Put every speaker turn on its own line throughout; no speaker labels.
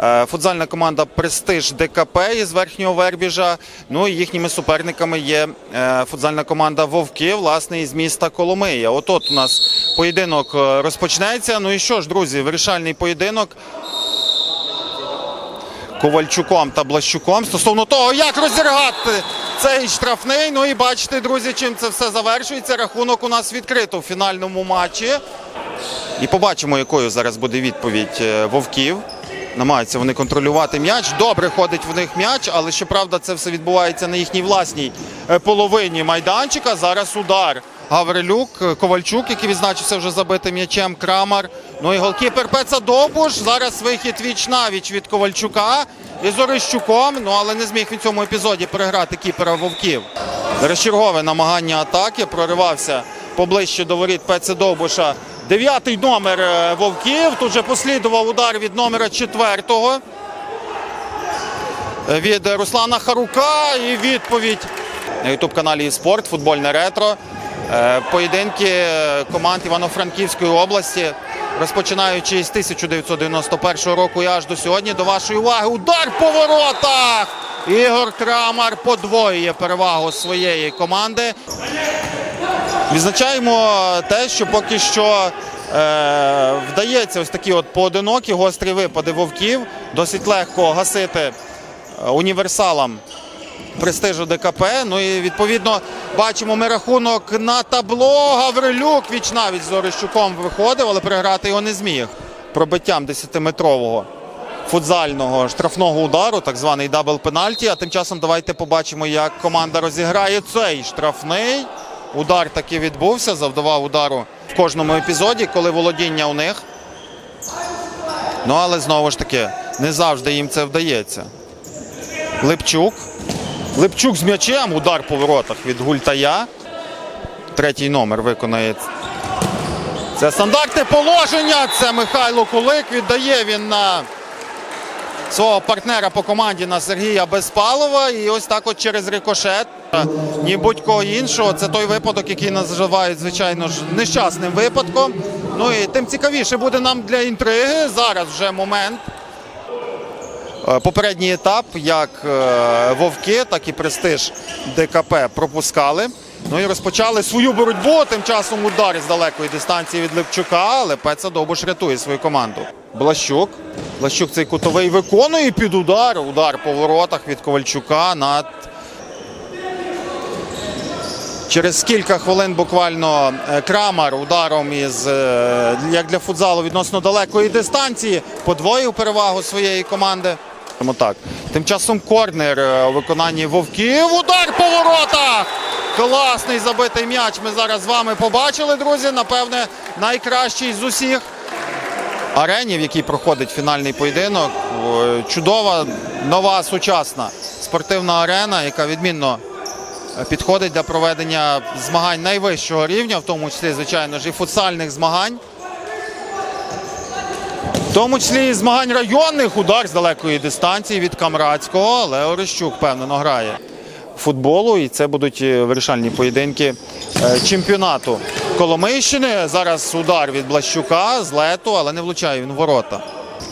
Е, Футзальна команда Престиж ДКП із верхнього Вербіжа. Ну і їхніми суперниками є е, футзальна команда Вовки, власне, із міста Коломия. От у нас поєдинок е, розпочнеться. Ну і що ж, друзі, вирішальний поєдинок. Ковальчуком та Блащуком стосовно того, як розіргати цей штрафний. Ну і бачите, друзі, чим це все завершується. Рахунок у нас відкрито в фінальному матчі. І побачимо, якою зараз буде відповідь вовків. Намагаються вони контролювати м'яч. Добре ходить в них м'яч, але щоправда, це все відбувається на їхній власній е, половині майданчика. Зараз удар. Гаврилюк, е, Ковальчук, який відзначився вже забитим м'ячем, Крамар. Ну і голкіпер Пеца Довбуш. Зараз вихід віч навіч від Ковальчука і з Орищуком. Ну але не зміг він цьому епізоді переграти кіпера вовків. Розчергове намагання атаки. Проривався поближче до воріт Пеца Довбуша. Дев'ятий номер е, вовків. Тут же послідував удар від номера четвертого. Е, Від Руслана Харука і відповідь на ютуб-каналі «Спорт», футбольне ретро. Е, Поєдинки команд Івано-Франківської області, розпочинаючи з 1991 року і аж до сьогодні. До вашої уваги удар по воротах! Ігор Крамар подвоює перевагу своєї команди. Відзначаємо те, що поки що е, вдається ось такі от поодинокі гострі випади вовків. Досить легко гасити е, універсалам престижу ДКП. Ну і відповідно бачимо ми рахунок на табло. Гаврилюк віч навіть з Орищуком виходив, але переграти його не зміг. Пробиттям 10-метрового футзального штрафного удару, так званий дабл пенальті. А тим часом давайте побачимо, як команда розіграє цей штрафний. Удар таки відбувся, завдавав удару в кожному епізоді, коли володіння у них. Ну але знову ж таки, не завжди їм це вдається. Липчук. Липчук з м'ячем. Удар по воротах від Гультая. Третій номер виконає. Це стандартне положення. Це Михайло Кулик. Віддає він на свого партнера по команді на Сергія Безпалова. І ось так от через рикошет. Ні будь-кого іншого. Це той випадок, який називають, звичайно ж, нещасним випадком. Ну і тим цікавіше буде нам для інтриги. Зараз вже момент. Е, Попередній етап, як е, Вовки, так і престиж ДКП пропускали. Ну і розпочали свою боротьбу. Тим часом удар з далекої дистанції від Липчука, але Пеца Довбуш рятує свою команду. Блащук. Блащук цей кутовий виконує під удар. Удар по воротах від Ковальчука над. Через кілька хвилин буквально е, Крамар ударом із е, як для футзалу відносно далекої дистанції подвоїв перевагу своєї команди. Так. Тим часом корнер е, у виконанні вовків. Удар по воротах! Класний забитий м'яч. Ми зараз з вами побачили, друзі. Напевне, найкращий з усіх арені, в якій проходить фінальний поєдинок. Чудова, нова, сучасна спортивна арена, яка відмінно е, підходить для проведення змагань найвищого рівня, в тому числі, звичайно ж, і футсальних змагань. В тому числі і змагань районних удар з далекої дистанції від Камрадського, але Орищук впевнено грає футболу. І це будуть е, вирішальні поєдинки е, чемпіонату Коломийщини. Зараз удар від Блащука з лету, але не влучає він ворота.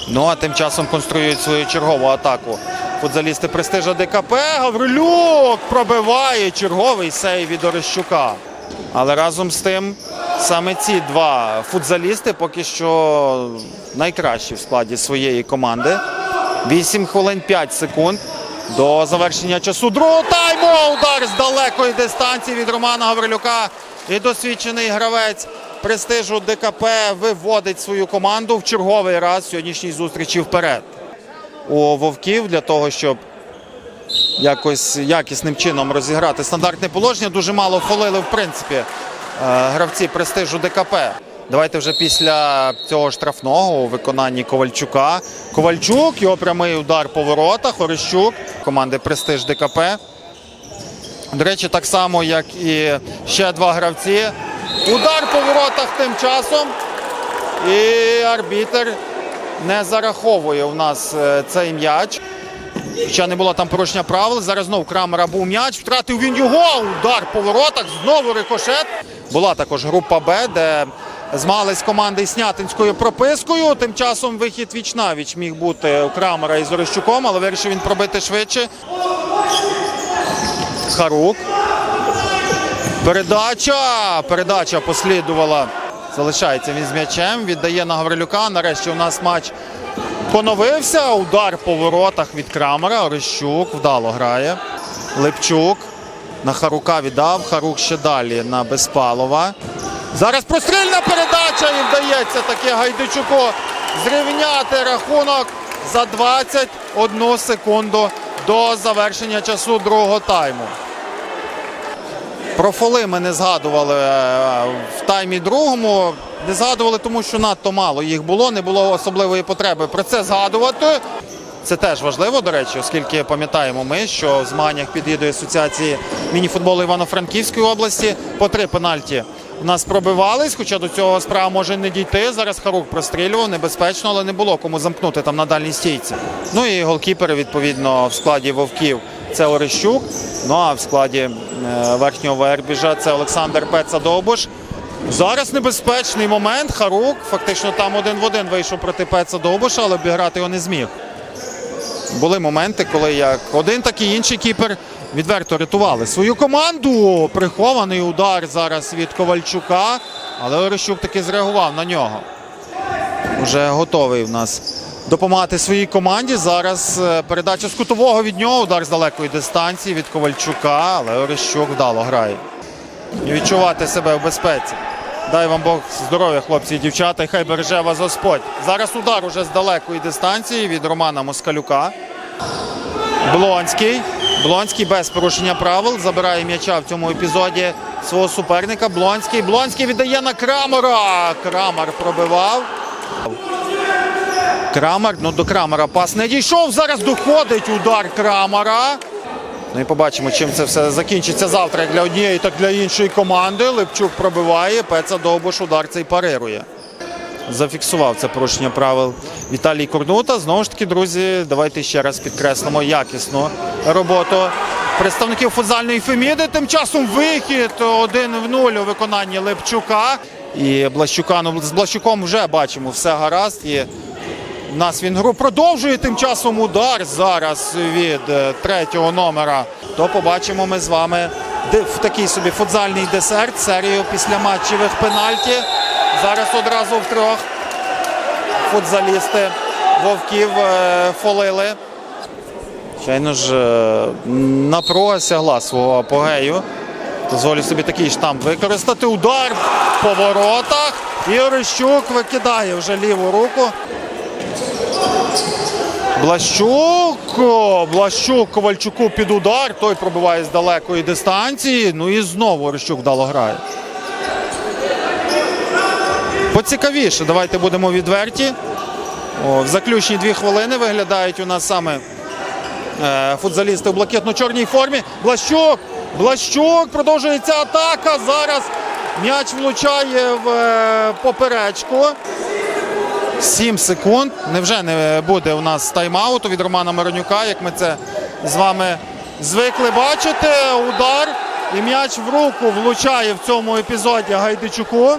Ну а тим часом конструюють свою чергову атаку. Футзалісти престижа ДКП. Гаврилюк пробиває черговий сейв від Орищука. Але разом з тим саме ці два футзалісти поки що найкращі в складі своєї команди. 8 хвилин 5 секунд до завершення часу другого тайму. Удар з далекої дистанції від Романа Гаврилюка. І досвідчений гравець престижу ДКП виводить свою команду в черговий раз сьогоднішній зустрічі вперед. У Вовків для того, щоб якось якісним чином розіграти стандартне положення. Дуже мало фолили, в принципі, е, гравці престижу ДКП. Давайте вже після цього штрафного у виконанні Ковальчука. Ковальчук, його прямий удар по воротах. Орищук команди Престиж ДКП. До речі, так само, як і ще два гравці. Удар по воротах тим часом. І арбітер не зараховує у нас е, цей м'яч. Хоча не було там порушення правил. Зараз знову Крамера був м'яч. Втратив він його. Удар по воротах. Знову рикошет. Була також група Б, де змагались команди із Снятинською пропискою. Тим часом вихід віч-навіч міг бути у Крамера із Орещуком, але вирішив він пробити швидше. Харук. Передача. Передача послідувала. Залишається він з м'ячем. Віддає на Гаврилюка. Нарешті у нас матч поновився. Удар по воротах від Крамера. Орещук вдало грає. Липчук. На Харука віддав. Харук ще далі на Безпалова. Зараз прострільна передача і вдається таки Гайдичуку зрівняти рахунок за 21 секунду до завершення часу другого тайму. Про фоли ми не згадували е, в таймі другому. Не згадували, тому що надто мало їх було, не було особливої потреби про це згадувати. Це теж важливо, до речі, оскільки пам'ятаємо ми, що в змаганнях під гідою Асоціації мініфутболу Івано-Франківської області по три пенальті у нас пробивались, хоча до цього справа може не дійти. Зараз Харук прострілював небезпечно, але не було кому замкнути там на дальній стійці. Ну і голкіпери, відповідно, в складі вовків це Орещук. Ну а в складі е, верхнього вербіжа це Олександр Пеца Довбуш. Зараз небезпечний момент. Харук фактично там один в один вийшов проти Пеца Довбуша, але обіграти його не зміг. Були моменти, коли як один, так і інший кіпер відверто рятували свою команду. Прихований удар зараз від Ковальчука, але Орещук таки зреагував на нього. Уже готовий в нас допомагати своїй команді. Зараз е, передача з кутового від нього, удар з далекої дистанції від Ковальчука, але Орещук вдало грає. І відчувати себе в безпеці. Дай вам Бог здоров'я, хлопці і дівчата, і хай береже вас Господь. Зараз удар уже з далекої дистанції від Романа Москалюка. Блонський. Блонський без порушення правил забирає м'яча в цьому епізоді свого суперника. Блонський. Блонський віддає на Крамера. Крамер пробивав. Крамер, ну до Крамера пас не дійшов. Зараз доходить удар Крамера. Ну і побачимо, чим це все закінчиться завтра як для однієї, так для іншої команди. Липчук пробиває, Пеца Довбуш удар цей парирує. Зафіксував це порушення правил Віталій Корнута. Знову ж таки, друзі, давайте ще раз підкреслимо якісну роботу представників футзальної Феміди. Тим часом вихід 1 в 0 у виконанні Липчука. І Блащука, ну з Блащуком вже бачимо все гаразд. І у нас він гру продовжує тим часом удар зараз від е, третього номера. То побачимо ми з вами в такий собі футзальний десерт, серію післяматчевих пенальті. Зараз одразу втрьох футзалісти вовків е, фолили. Звичайно ж, е, напруга сягла свого апогею. Дозволю собі такий штамп використати. Удар по воротах. І Орещук викидає вже ліву руку. Блащук, Блащук Ковальчуку під удар. Той пробиває з далекої дистанції. Ну і знову Орещук вдало грає. Поцікавіше, давайте будемо відверті. О, в заключні дві хвилини виглядають у нас саме е, футзалісти у блакитно-чорній формі. Блащук! Блащук! Продовжується атака. Зараз м'яч влучає в е, поперечку. 7 секунд. Невже не буде у нас тайм-ауту від Романа Миронюка, як ми це з вами звикли бачити. Удар і м'яч в руку влучає в цьому епізоді Гайдичуку.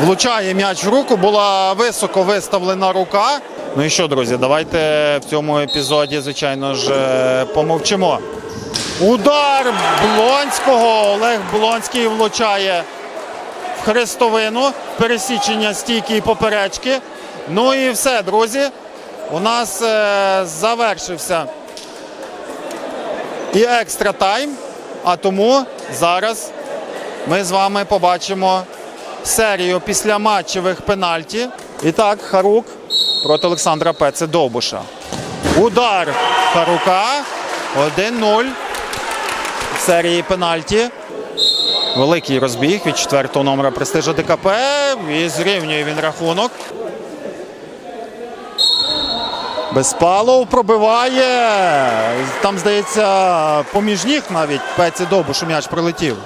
Влучає м'яч в руку, була високо виставлена рука. Ну і що, друзі, давайте в цьому епізоді, звичайно ж, е, помовчимо. Удар Блонського. Олег Блонський влучає в хрестовину. Пересічення стійки і поперечки. Ну і все, друзі. У нас е, завершився і екстра тайм. А тому зараз ми з вами побачимо серію післяматчевих пенальті. І так, Харук проти Олександра Пеце Довбуша. Удар Харука 1-0 в серії пенальті. Великий розбіг від четвертого номера престижа ДКП. І зрівнює він рахунок. Безпалов пробиває. Там, здається, поміж ніг навіть Пеці Довбушу м'яч прилетів.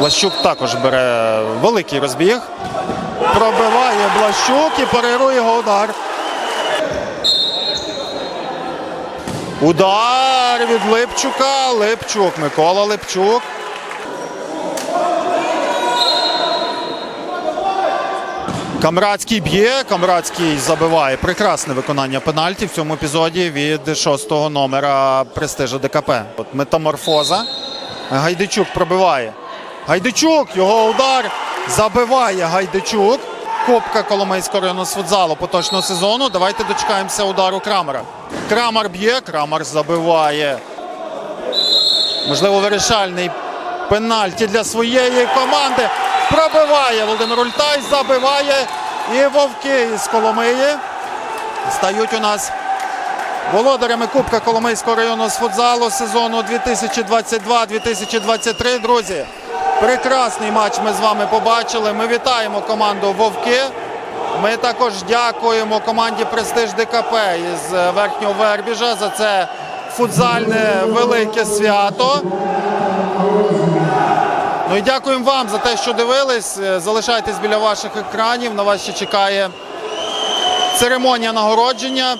Блащук також бере великий розбіг. Пробиває Блащук і парирує його удар. Удар від Липчука. Липчук. Микола Липчук. Камрадський б'є, Камрадський забиває. Прекрасне виконання пенальті в цьому епізоді від шостого номера престижа ДКП. От метаморфоза. Гайдичук пробиває. Гайдичук, його удар забиває Гайдичук. Кубка Коломийського району з футзалу поточного сезону. Давайте дочекаємося удару Крамера. Крамер б'є, Крамер забиває. Можливо, вирішальний пенальті для своєї команди. Пробиває Володимир Ультай, забиває. І вовки із Коломиї стають у нас володарями Кубка Коломийського району з футзалу сезону 2022-2023. Друзі, Прекрасний матч ми з вами побачили. Ми вітаємо команду Вовки. Ми також дякуємо команді Престиж ДКП із е, Верхнього Вербіжа за це футзальне велике свято. Ну і дякуємо вам за те, що дивились. Е, залишайтесь біля ваших екранів. На вас ще чекає церемонія нагородження.